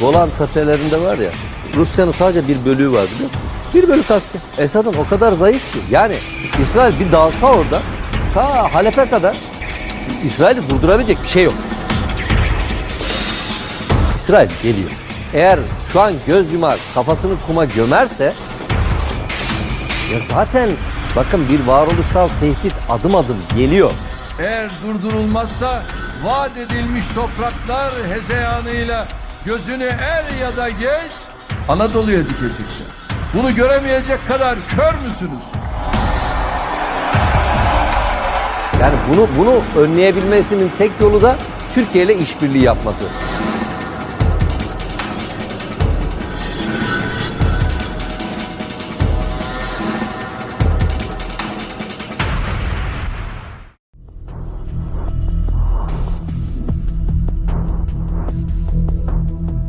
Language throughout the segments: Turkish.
Golan tepelerinde var ya Rusya'nın sadece bir bölüğü var biliyor musun? Bir bölük asker. Esad'ın o kadar zayıf ki. Yani İsrail bir dalsa orada ta Halep'e kadar İsrail'i durdurabilecek bir şey yok. İsrail geliyor. Eğer şu an göz yumar kafasını kuma gömerse ya zaten bakın bir varoluşsal tehdit adım adım geliyor. Eğer durdurulmazsa vaat edilmiş topraklar hezeyanıyla gözünü er ya da geç Anadolu'ya dikecekler. Bunu göremeyecek kadar kör müsünüz? Yani bunu bunu önleyebilmesinin tek yolu da Türkiye ile işbirliği yapması.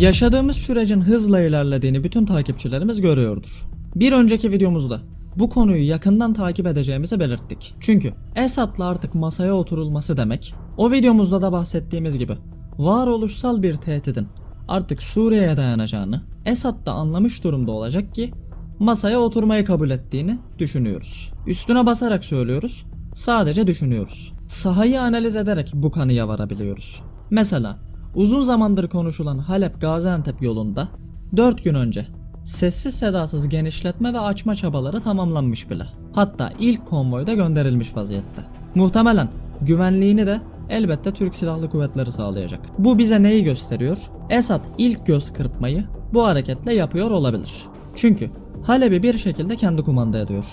Yaşadığımız sürecin hızla ilerlediğini bütün takipçilerimiz görüyordur. Bir önceki videomuzda bu konuyu yakından takip edeceğimizi belirttik. Çünkü Esad'la artık masaya oturulması demek, o videomuzda da bahsettiğimiz gibi varoluşsal bir tehdidin artık Suriye'ye dayanacağını Esad da anlamış durumda olacak ki masaya oturmayı kabul ettiğini düşünüyoruz. Üstüne basarak söylüyoruz, sadece düşünüyoruz. Sahayı analiz ederek bu kanıya varabiliyoruz. Mesela uzun zamandır konuşulan Halep-Gaziantep yolunda 4 gün önce sessiz sedasız genişletme ve açma çabaları tamamlanmış bile. Hatta ilk konvoy da gönderilmiş vaziyette. Muhtemelen güvenliğini de elbette Türk Silahlı Kuvvetleri sağlayacak. Bu bize neyi gösteriyor? Esad ilk göz kırpmayı bu hareketle yapıyor olabilir. Çünkü Halep'i bir şekilde kendi kumanda ediyor.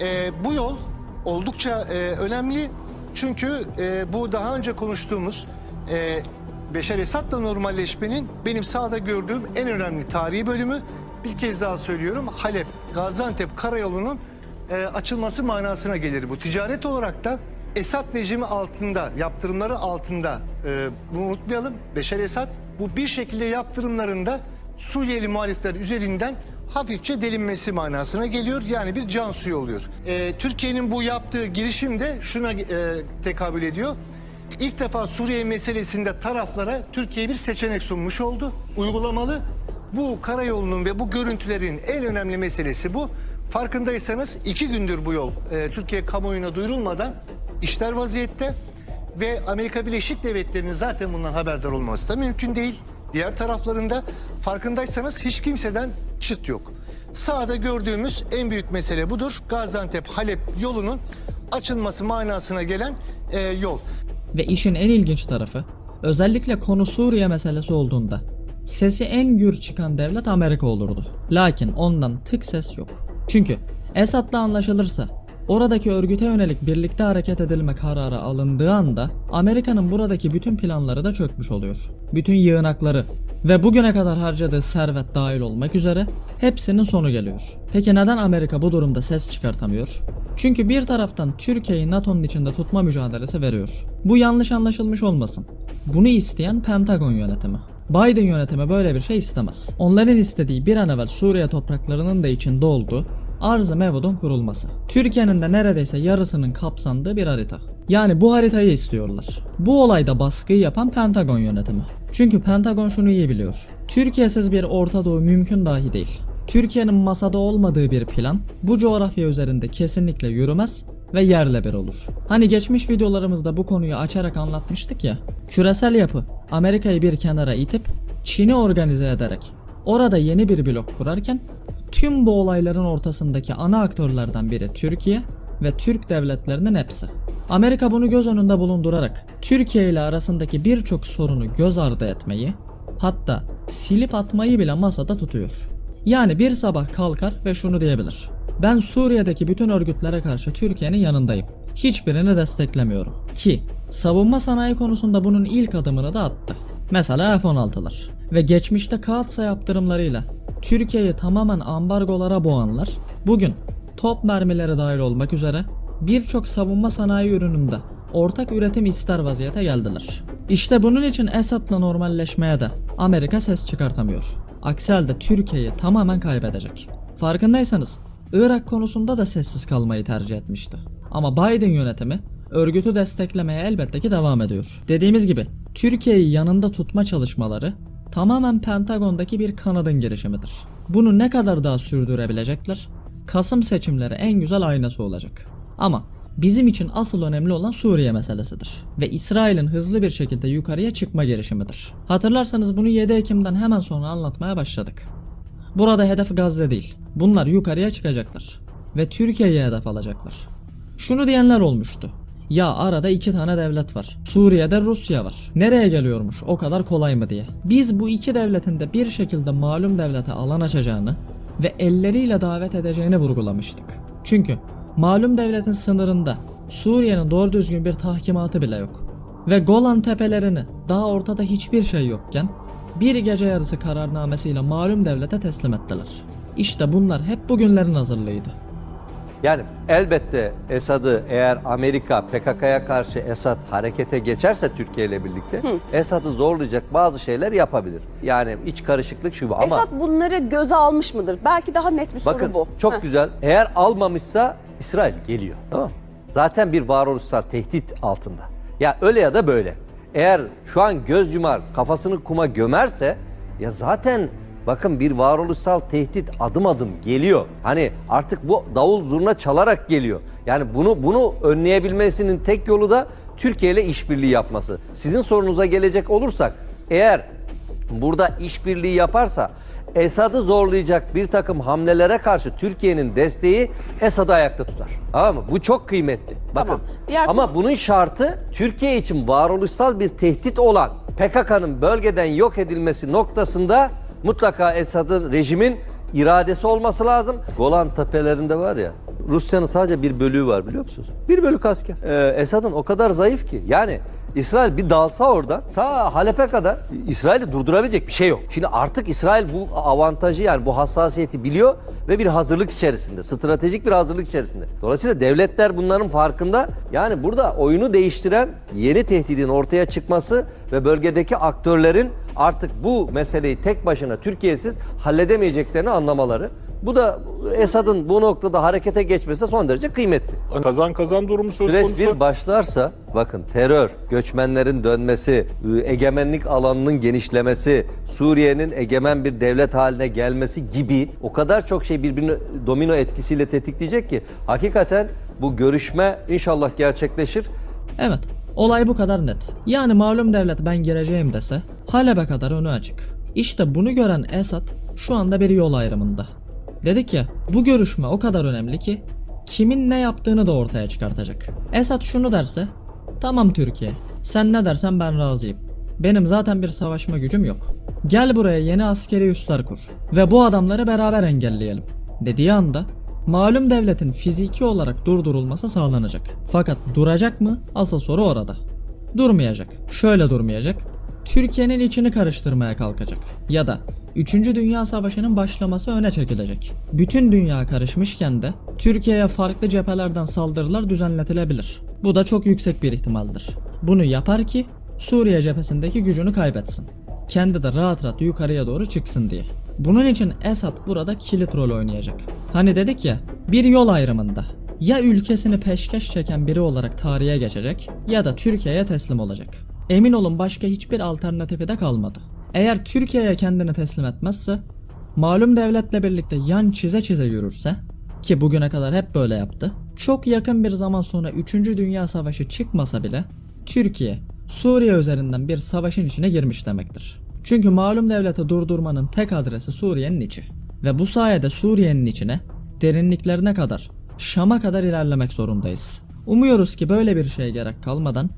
Ee, bu yol oldukça e, önemli çünkü e, bu daha önce konuştuğumuz e, Beşer Esad'la normalleşmenin benim sahada gördüğüm en önemli tarihi bölümü. Bir kez daha söylüyorum Halep, Gaziantep karayolunun e, açılması manasına gelir bu. Ticaret olarak da Esad rejimi altında, yaptırımları altında e, bunu unutmayalım. Beşer Esad bu bir şekilde yaptırımlarında Suriyeli muhalifler üzerinden hafifçe delinmesi manasına geliyor. Yani bir can suyu oluyor. Ee, Türkiye'nin bu yaptığı girişim de şuna e, tekabül ediyor. İlk defa Suriye meselesinde taraflara Türkiye bir seçenek sunmuş oldu. Uygulamalı. Bu karayolunun ve bu görüntülerin en önemli meselesi bu. Farkındaysanız iki gündür bu yol e, Türkiye kamuoyuna duyurulmadan işler vaziyette ve Amerika Birleşik Devletleri'nin zaten bundan haberdar olması da mümkün değil. Diğer taraflarında farkındaysanız hiç kimseden çıt yok. Sağda gördüğümüz en büyük mesele budur. Gaziantep-Halep yolunun açılması manasına gelen e, yol. Ve işin en ilginç tarafı, özellikle konu Suriye meselesi olduğunda sesi en gür çıkan devlet Amerika olurdu. Lakin ondan tık ses yok. Çünkü Esad'la anlaşılırsa oradaki örgüte yönelik birlikte hareket edilme kararı alındığı anda Amerika'nın buradaki bütün planları da çökmüş oluyor. Bütün yığınakları ve bugüne kadar harcadığı servet dahil olmak üzere hepsinin sonu geliyor. Peki neden Amerika bu durumda ses çıkartamıyor? Çünkü bir taraftan Türkiye'yi NATO'nun içinde tutma mücadelesi veriyor. Bu yanlış anlaşılmış olmasın. Bunu isteyen Pentagon yönetimi. Biden yönetimi böyle bir şey istemez. Onların istediği bir an evvel Suriye topraklarının da içinde olduğu arz-ı mevudun kurulması. Türkiye'nin de neredeyse yarısının kapsandığı bir harita. Yani bu haritayı istiyorlar. Bu olayda baskıyı yapan Pentagon yönetimi. Çünkü Pentagon şunu iyi biliyor. Türkiye'siz bir Orta Doğu mümkün dahi değil. Türkiye'nin masada olmadığı bir plan bu coğrafya üzerinde kesinlikle yürümez ve yerle bir olur. Hani geçmiş videolarımızda bu konuyu açarak anlatmıştık ya. Küresel yapı Amerika'yı bir kenara itip Çin'i organize ederek orada yeni bir blok kurarken tüm bu olayların ortasındaki ana aktörlerden biri Türkiye ve Türk devletlerinin hepsi. Amerika bunu göz önünde bulundurarak Türkiye ile arasındaki birçok sorunu göz ardı etmeyi hatta silip atmayı bile masada tutuyor. Yani bir sabah kalkar ve şunu diyebilir. Ben Suriye'deki bütün örgütlere karşı Türkiye'nin yanındayım. Hiçbirini desteklemiyorum. Ki savunma sanayi konusunda bunun ilk adımını da attı. Mesela F-16'lar. Ve geçmişte Kaatsa yaptırımlarıyla Türkiye'yi tamamen ambargolara boğanlar bugün top mermileri dahil olmak üzere birçok savunma sanayi ürününde ortak üretim ister vaziyete geldiler. İşte bunun için Esad'la normalleşmeye de Amerika ses çıkartamıyor. Aksi halde Türkiye'yi tamamen kaybedecek. Farkındaysanız Irak konusunda da sessiz kalmayı tercih etmişti. Ama Biden yönetimi örgütü desteklemeye elbette ki devam ediyor. Dediğimiz gibi Türkiye'yi yanında tutma çalışmaları tamamen Pentagon'daki bir kanadın girişimidir. Bunu ne kadar daha sürdürebilecekler? Kasım seçimleri en güzel aynası olacak. Ama bizim için asıl önemli olan Suriye meselesidir. Ve İsrail'in hızlı bir şekilde yukarıya çıkma girişimidir. Hatırlarsanız bunu 7 Ekim'den hemen sonra anlatmaya başladık. Burada hedef Gazze değil. Bunlar yukarıya çıkacaklar. Ve Türkiye'ye hedef alacaklar. Şunu diyenler olmuştu. Ya arada iki tane devlet var. Suriye'de Rusya var. Nereye geliyormuş o kadar kolay mı diye. Biz bu iki devletin de bir şekilde malum devlete alan açacağını ve elleriyle davet edeceğini vurgulamıştık. Çünkü malum devletin sınırında Suriye'nin doğru düzgün bir tahkimatı bile yok. Ve Golan tepelerini daha ortada hiçbir şey yokken bir gece yarısı kararnamesiyle malum devlete teslim ettiler. İşte bunlar hep bugünlerin hazırlığıydı. Yani elbette Esad'ı eğer Amerika PKK'ya karşı Esad harekete geçerse Türkiye ile birlikte Esad'ı zorlayacak bazı şeyler yapabilir. Yani iç karışıklık şu bu ama Esad bunları göze almış mıdır? Belki daha net bir soru bakın bu. çok Heh. güzel. Eğer almamışsa İsrail geliyor. Tamam? Zaten bir varoluşsal tehdit altında. Ya öyle ya da böyle. Eğer şu an göz yumar kafasını kuma gömerse ya zaten bakın bir varoluşsal tehdit adım adım geliyor. Hani artık bu davul zurna çalarak geliyor. Yani bunu bunu önleyebilmesinin tek yolu da Türkiye ile işbirliği yapması. Sizin sorunuza gelecek olursak eğer burada işbirliği yaparsa Esad'ı zorlayacak bir takım hamlelere karşı Türkiye'nin desteği Esad'ı ayakta tutar. Tamam mı? Bu çok kıymetli. Bakın. Tamam. Diğer Ama bunun şartı Türkiye için varoluşsal bir tehdit olan PKK'nın bölgeden yok edilmesi noktasında mutlaka Esad'ın rejimin iradesi olması lazım. Golan tepelerinde var ya Rusya'nın sadece bir bölüğü var biliyor musunuz? Bir bölük asker. Ee, Esad'ın o kadar zayıf ki. Yani İsrail bir dalsa oradan ta Halep'e kadar İsrail'i durdurabilecek bir şey yok. Şimdi artık İsrail bu avantajı yani bu hassasiyeti biliyor ve bir hazırlık içerisinde, stratejik bir hazırlık içerisinde. Dolayısıyla devletler bunların farkında. Yani burada oyunu değiştiren yeni tehdidin ortaya çıkması ve bölgedeki aktörlerin artık bu meseleyi tek başına Türkiye'siz halledemeyeceklerini anlamaları. Bu da Esad'ın bu noktada harekete geçmesi son derece kıymetli. Kazan kazan durumu söz Süreç konusu. bir başlarsa bakın terör, göçmenlerin dönmesi, ıı, egemenlik alanının genişlemesi, Suriye'nin egemen bir devlet haline gelmesi gibi o kadar çok şey birbirini domino etkisiyle tetikleyecek ki hakikaten bu görüşme inşallah gerçekleşir. Evet, olay bu kadar net. Yani malum devlet ben gireceğim dese Halep'e kadar önü açık. İşte bunu gören Esad şu anda bir yol ayrımında. Dedi ki bu görüşme o kadar önemli ki kimin ne yaptığını da ortaya çıkartacak. Esad şunu derse tamam Türkiye sen ne dersen ben razıyım. Benim zaten bir savaşma gücüm yok. Gel buraya yeni askeri üsler kur ve bu adamları beraber engelleyelim. Dediği anda malum devletin fiziki olarak durdurulması sağlanacak. Fakat duracak mı? Asıl soru orada. Durmayacak. Şöyle durmayacak. Türkiye'nin içini karıştırmaya kalkacak. Ya da 3. Dünya Savaşı'nın başlaması öne çekilecek. Bütün dünya karışmışken de Türkiye'ye farklı cephelerden saldırılar düzenletilebilir. Bu da çok yüksek bir ihtimaldir. Bunu yapar ki Suriye cephesindeki gücünü kaybetsin. Kendi de rahat rahat yukarıya doğru çıksın diye. Bunun için Esad burada kilit rol oynayacak. Hani dedik ya bir yol ayrımında ya ülkesini peşkeş çeken biri olarak tarihe geçecek ya da Türkiye'ye teslim olacak. Emin olun başka hiçbir alternatifi de kalmadı. Eğer Türkiye'ye kendini teslim etmezse, malum devletle birlikte yan çize çize yürürse ki bugüne kadar hep böyle yaptı. Çok yakın bir zaman sonra 3. Dünya Savaşı çıkmasa bile Türkiye Suriye üzerinden bir savaşın içine girmiş demektir. Çünkü malum devleti durdurmanın tek adresi Suriye'nin içi. Ve bu sayede Suriye'nin içine derinliklerine kadar Şam'a kadar ilerlemek zorundayız. Umuyoruz ki böyle bir şeye gerek kalmadan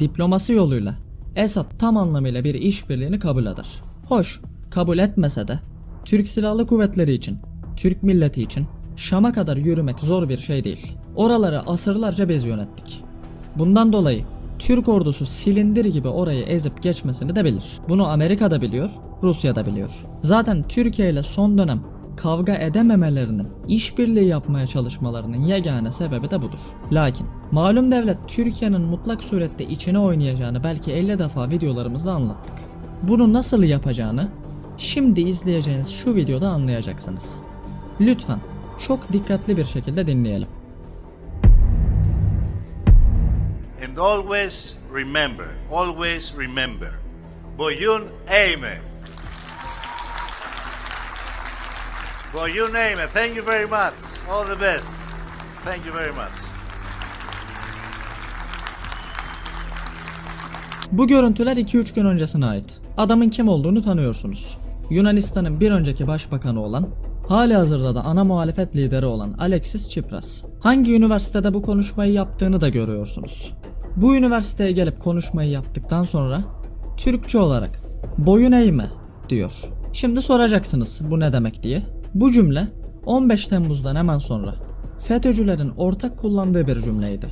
diplomasi yoluyla Esad tam anlamıyla bir işbirliğini kabul eder. Hoş, kabul etmese de Türk Silahlı Kuvvetleri için, Türk milleti için Şam'a kadar yürümek zor bir şey değil. Oraları asırlarca biz yönettik. Bundan dolayı Türk ordusu silindir gibi orayı ezip geçmesini de bilir. Bunu Amerika da biliyor, Rusya da biliyor. Zaten Türkiye ile son dönem kavga edememelerinin, işbirliği yapmaya çalışmalarının yegane sebebi de budur. Lakin malum devlet Türkiye'nin mutlak surette içine oynayacağını belki 50 defa videolarımızda anlattık. Bunu nasıl yapacağını şimdi izleyeceğiniz şu videoda anlayacaksınız. Lütfen çok dikkatli bir şekilde dinleyelim. And always remember, always remember, Boyun Eğme. For you name. Thank you very much. All the best. Thank you very much. Bu görüntüler 2-3 gün öncesine ait. Adamın kim olduğunu tanıyorsunuz. Yunanistan'ın bir önceki başbakanı olan, hali hazırda da ana muhalefet lideri olan Alexis Tsipras. Hangi üniversitede bu konuşmayı yaptığını da görüyorsunuz. Bu üniversiteye gelip konuşmayı yaptıktan sonra Türkçe olarak boyun eğme diyor. Şimdi soracaksınız bu ne demek diye. Bu cümle 15 Temmuz'dan hemen sonra FETÖ'cülerin ortak kullandığı bir cümleydi.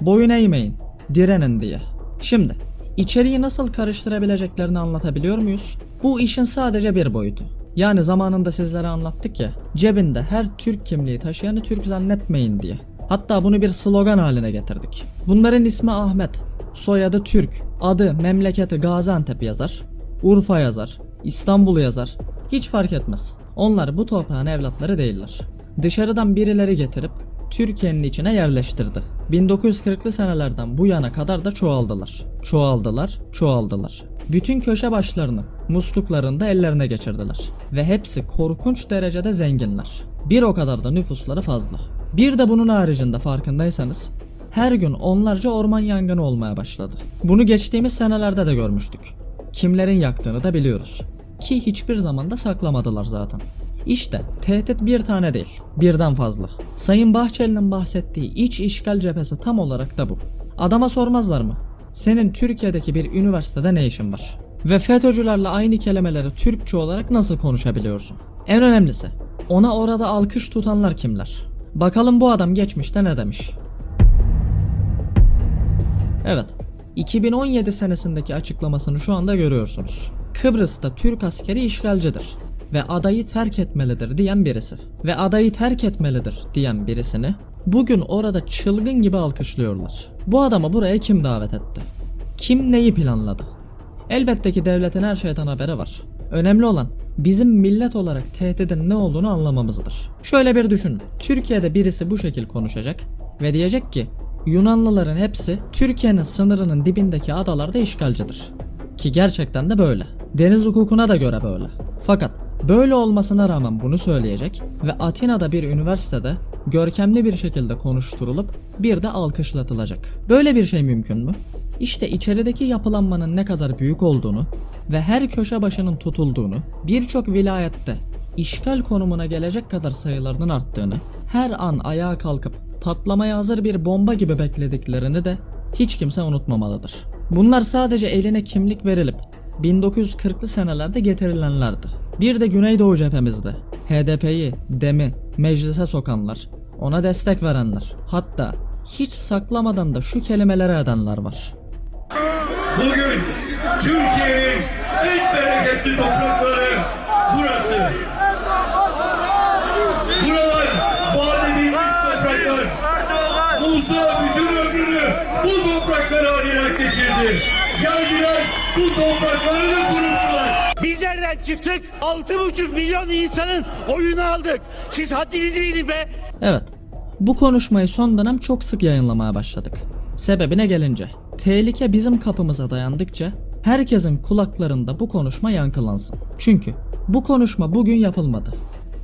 Boyun eğmeyin, direnin diye. Şimdi içeriği nasıl karıştırabileceklerini anlatabiliyor muyuz? Bu işin sadece bir boyutu. Yani zamanında sizlere anlattık ya, cebinde her Türk kimliği taşıyanı Türk zannetmeyin diye. Hatta bunu bir slogan haline getirdik. Bunların ismi Ahmet, soyadı Türk, adı, memleketi Gaziantep yazar, Urfa yazar, İstanbul yazar, hiç fark etmez. Onlar bu toprağın evlatları değiller. Dışarıdan birileri getirip Türkiye'nin içine yerleştirdi. 1940'lı senelerden bu yana kadar da çoğaldılar. Çoğaldılar, çoğaldılar. Bütün köşe başlarını, musluklarını da ellerine geçirdiler. Ve hepsi korkunç derecede zenginler. Bir o kadar da nüfusları fazla. Bir de bunun haricinde farkındaysanız her gün onlarca orman yangını olmaya başladı. Bunu geçtiğimiz senelerde de görmüştük. Kimlerin yaktığını da biliyoruz. Ki hiçbir zaman da saklamadılar zaten. İşte tehdit bir tane değil, birden fazla. Sayın Bahçeli'nin bahsettiği iç işgal cephesi tam olarak da bu. Adama sormazlar mı? Senin Türkiye'deki bir üniversitede ne işin var? Ve FETÖ'cülerle aynı kelimeleri Türkçe olarak nasıl konuşabiliyorsun? En önemlisi, ona orada alkış tutanlar kimler? Bakalım bu adam geçmişte ne demiş? Evet, 2017 senesindeki açıklamasını şu anda görüyorsunuz. Kıbrıs'ta Türk askeri işgalcidir ve adayı terk etmelidir diyen birisi ve adayı terk etmelidir diyen birisini bugün orada çılgın gibi alkışlıyorlar. Bu adamı buraya kim davet etti? Kim neyi planladı? Elbette ki devletin her şeyden haberi var. Önemli olan bizim millet olarak tehdidin ne olduğunu anlamamızdır. Şöyle bir düşünün. Türkiye'de birisi bu şekil konuşacak ve diyecek ki Yunanlıların hepsi Türkiye'nin sınırının dibindeki adalarda işgalcidir. Ki gerçekten de böyle. Deniz hukukuna da göre böyle. Fakat böyle olmasına rağmen bunu söyleyecek ve Atina'da bir üniversitede görkemli bir şekilde konuşturulup bir de alkışlatılacak. Böyle bir şey mümkün mü? İşte içerideki yapılanmanın ne kadar büyük olduğunu ve her köşe başının tutulduğunu, birçok vilayette işgal konumuna gelecek kadar sayılarının arttığını, her an ayağa kalkıp patlamaya hazır bir bomba gibi beklediklerini de hiç kimse unutmamalıdır. Bunlar sadece eline kimlik verilip 1940'lı senelerde getirilenlerdi. Bir de Güneydoğu cephemizde HDP'yi, DEM'i meclise sokanlar, ona destek verenler, hatta hiç saklamadan da şu kelimelere edenler var. Bugün Türkiye'nin en bereketli toprakları burası. Buralar vaat edilmiş topraklar. Musa bütün ömrünü bu toprakları arayarak geçirdi. Geldiler bu toprakları da kuruttular. Biz nereden çıktık? 6,5 milyon insanın oyunu aldık. Siz haddinizi bilin be. Evet, bu konuşmayı son dönem çok sık yayınlamaya başladık. Sebebine gelince, tehlike bizim kapımıza dayandıkça herkesin kulaklarında bu konuşma yankılansın. Çünkü bu konuşma bugün yapılmadı.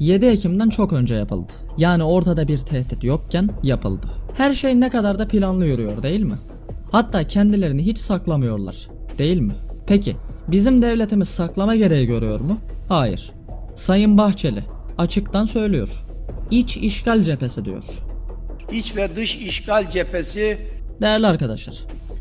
7 Ekim'den çok önce yapıldı. Yani ortada bir tehdit yokken yapıldı. Her şey ne kadar da planlı yürüyor değil mi? Hatta kendilerini hiç saklamıyorlar. Değil mi? Peki bizim devletimiz saklama gereği görüyor mu? Hayır. Sayın Bahçeli açıktan söylüyor. İç işgal cephesi diyor. İç ve dış işgal cephesi Değerli arkadaşlar,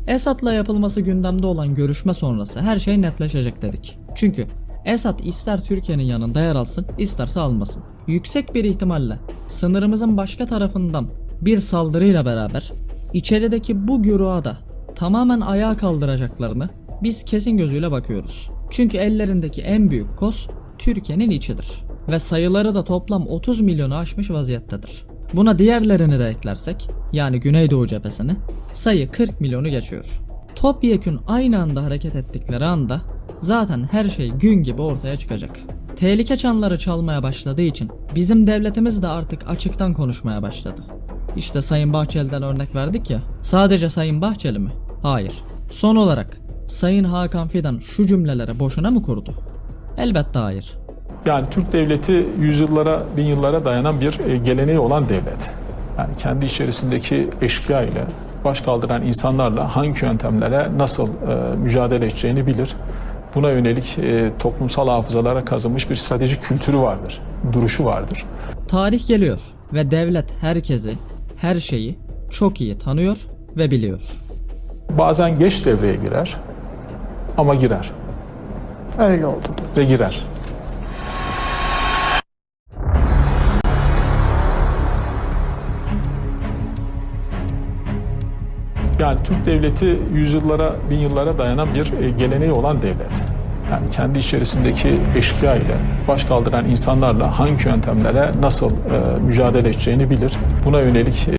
Esad'la yapılması gündemde olan görüşme sonrası her şey netleşecek dedik. Çünkü Esad ister Türkiye'nin yanında yer alsın, isterse almasın. Yüksek bir ihtimalle sınırımızın başka tarafından bir saldırıyla beraber içerideki bu güruha da tamamen ayağa kaldıracaklarını biz kesin gözüyle bakıyoruz. Çünkü ellerindeki en büyük kos Türkiye'nin içidir. Ve sayıları da toplam 30 milyonu aşmış vaziyettedir. Buna diğerlerini de eklersek yani Güneydoğu cephesini sayı 40 milyonu geçiyor. Topyekün aynı anda hareket ettikleri anda zaten her şey gün gibi ortaya çıkacak. Tehlike çanları çalmaya başladığı için bizim devletimiz de artık açıktan konuşmaya başladı. İşte Sayın Bahçeli'den örnek verdik ya. Sadece Sayın Bahçeli mi? Hayır. Son olarak Sayın Hakan Fidan şu cümleleri boşuna mı kurdu? Elbette hayır. Yani Türk devleti yüzyıllara, bin yıllara dayanan bir e, geleneği olan devlet. Yani kendi içerisindeki eşkıya ile baş kaldıran insanlarla hangi yöntemlere nasıl e, mücadele edeceğini bilir. Buna yönelik e, toplumsal hafızalara kazınmış bir stratejik kültürü vardır, duruşu vardır. Tarih geliyor ve devlet herkesi, her şeyi çok iyi tanıyor ve biliyor. Bazen geç devreye girer ama girer Öyle oldu. ve girer. Yani Türk devleti yüzyıllara, bin yıllara dayanan bir e, geleneği olan devlet. Yani kendi içerisindeki eşkıya ile baş kaldıran insanlarla hangi yöntemlere nasıl e, mücadele edeceğini bilir. Buna yönelik